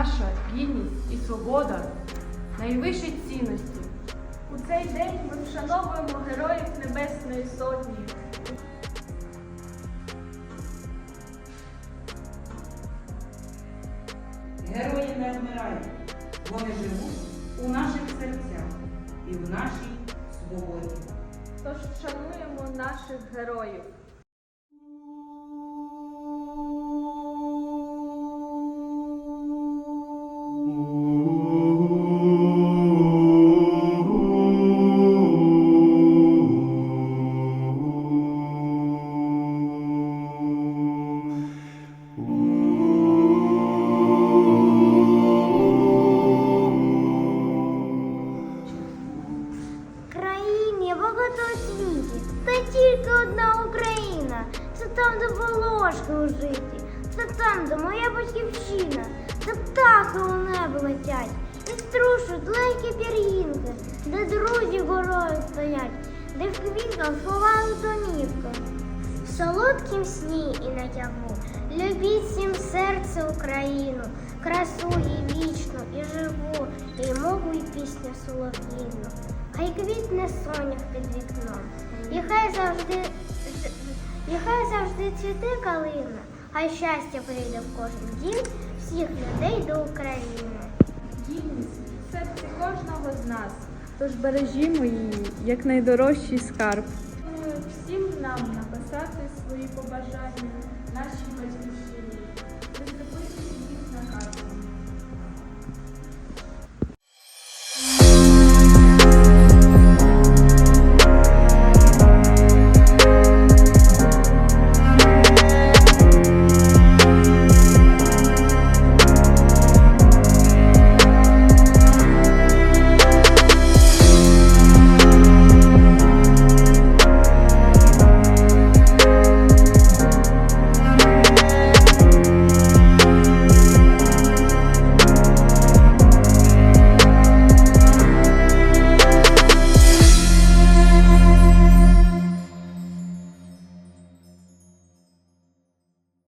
наша гідність і свобода найвищі цінності. У цей день ми вшановуємо героїв Небесної Сотні. Герої не вмирають. Вони живуть у наших серцях і в нашій свободі. Тож вшануємо наших героїв. Тільки одна Україна. Це там, де волошки у житті, це там, де моя батьківщина, де птахи у небо летять і струшують легкі пір'їнки, де друзі горою стоять, де в квітках сховали домівки. В солодкім сні і наяву любіть всім серце Україну, красу їй вічну і живу, і мову, і. Хай квітне сонях під вікном, і хай завжди, і хай завжди цвіте калина, хай щастя прийде в кожен дім всіх людей до України. Гідність в серці кожного з нас. Тож бережімо її як найдорожчий скарб. Всім нам написати свої побажання нашій батьківщині.